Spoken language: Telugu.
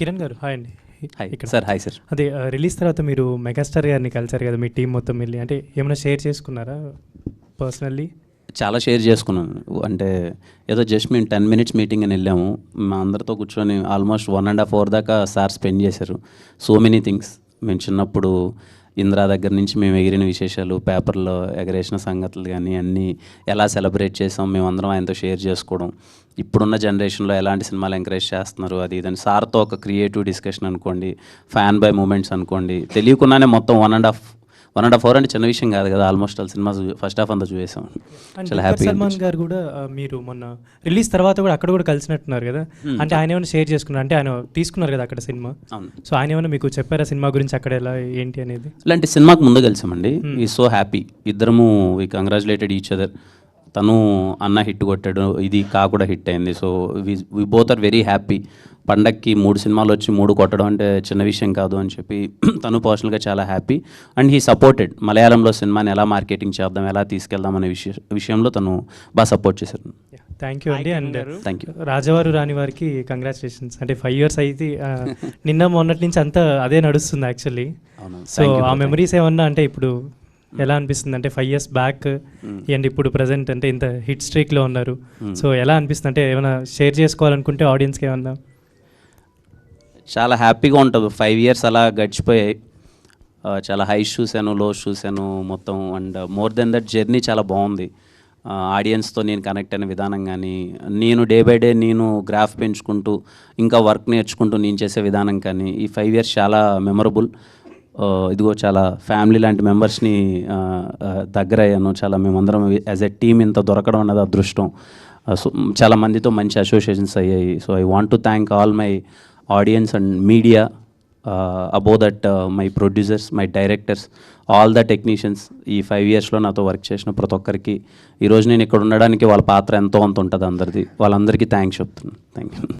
కిరణ్ గారు హాయ్ అండి. హాయ్ ఇక్కడ. Sir hi sir. అదే రిలీజ్ తర్వాత మీరు మెగాస్టార్ గారిని కలిసారు కదా మీ టీం మొత్తం వెళ్ళి. అంటే ఏమైనా షేర్ చేసుకున్నారా పర్సనల్లీ? చాలా షేర్ చేసుకున్నాను. అంటే ఏదో జస్ట్ మేము టెన్ మినిట్స్ మీటింగ్ అని వెళ్ళాము. మా అందరితో కూర్చొని almost one and half hour దాకా సార్ స్పెండ్ చేశారు. So many things. మేము చిన్నప్పుడు ఇందిరా దగ్గర నుంచి మేము ఎగిరిన విశేషాలు పేపర్లో ఎగరేసిన సంగతులు కానీ అన్నీ ఎలా సెలబ్రేట్ చేసాం మేమందరం ఆయనతో షేర్ చేసుకోవడం. ఇప్పుడున్న జనరేషన్లో ఎలాంటి సినిమాలు ఎంకరేజ్ చేస్తున్నారు అది ఇదని సార్తో ఒక క్రియేటివ్ డిస్కషన్ అనుకోండి ఫ్యాన్ బై మూమెంట్స్ అనుకోండి తెలియకుండానే మొత్తం one and half one and half hour అంటే చిన్న విషయం కాదు కదా almost all cinema first half అంతా చూసాం చాలా హ్యాపీ సల్మాన్ గారు కూడా మీరు మొన్న రిలీజ్ తర్వాత కూడా అక్కడ కూడా కలిసినట్టున్నారు కదా. అంటే ఆయన ఏమైనా షేర్ చేసుకున్నారు? అంటే ఆయన తీసుకున్నారు కదా అక్కడ సినిమా. సో ఆయన ఏమైనా మీకు చెప్పారా సినిమా గురించి అక్కడ ఎలా ఏంటి అనేది? ఇలాంటి సినిమాకి ముందు కలిసామండి. ఈ సో హ్యాపీ ఇద్దరము వి కంగ్రాచులేటెడ్ ఈచ్ అదర్ తను అన్న హిట్ కొట్టాడు. ఇది కా కూడా హిట్ అయింది. So we both are very happy పండక్కి మూడు సినిమాలు వచ్చి మూడు కొట్టడం అంటే చిన్న విషయం కాదు అని చెప్పి తను పర్సనల్గా చాలా హ్యాపీ అండ్ హీ సపోర్టెడ్ మలయాళంలో సినిమాని ఎలా మార్కెటింగ్ చేద్దాం ఎలా తీసుకెళ్దాం అనే విషయ విషయంలో తను బాగా సపోర్ట్ చేశారు. థ్యాంక్ యూ అండి. అండ్ థ్యాంక్ యూ రాజవారు రాని వారికి కంగ్రాచులేషన్స్ అంటే ఫైవ్ ఇయర్స్ అయితే నిన్న మొన్నటి నుంచి అంతా అదే నడుస్తుంది యాక్చువల్లీ సో ఆ మెమరీస్ ఏమన్నా అంటే ఇప్పుడు ఎలా అనిపిస్తుంది? అంటే ఫైవ్ ఇయర్స్ బ్యాక్ అండ్ ఇప్పుడు ప్రజెంట్ అంటే ఇంత హిట్ స్ట్రీక్లో ఉన్నారు. సో ఎలా అనిపిస్తుంది? అంటే ఏమైనా షేర్ చేసుకోవాలనుకుంటే ఆడియన్స్కి ఏమన్నా? చాలా హ్యాపీగా ఉంటుంది. ఫైవ్ ఇయర్స్ అలా గడిచిపోయాయి. చాలా హైస్ చూశాను లోస్ చూశాను మొత్తం and more then that journey చాలా బాగుంది. ఆడియన్స్తో నేను కనెక్ట్ అయిన విధానం కానీ నేను డే బై డే నేను గ్రాఫ్ పెంచుకుంటూ ఇంకా వర్క్ నేర్చుకుంటూ నేను చేసే విధానం కానీ ఈ ఫైవ్ ఇయర్స్ చాలా మెమరబుల్ ఇదిగో చాలా ఫ్యామిలీ లాంటి మెంబర్స్ని దగ్గర అయ్యాను చాలా మేమందరం యాజ్ ఎ టీమ్ ఇంత దొరకడం అన్నది అదృష్టం. సో చాలా మందితో మంచి అసోసియేషన్స్ అయ్యాయి. So I want to thank all my audience and media above that my producers my directors all the technicians ఈ ఫైవ్ ఇయర్స్లో నాతో వర్క్ చేసిన ప్రతి ఒక్కరికి ఈరోజు నేను ఇక్కడ ఉండడానికి వాళ్ళ పాత్ర ఎంతో అంత ఉంటుంది అందరిది. వాళ్ళందరికీ థ్యాంక్స్ చెప్తున్నాను థ్యాంక్ యూ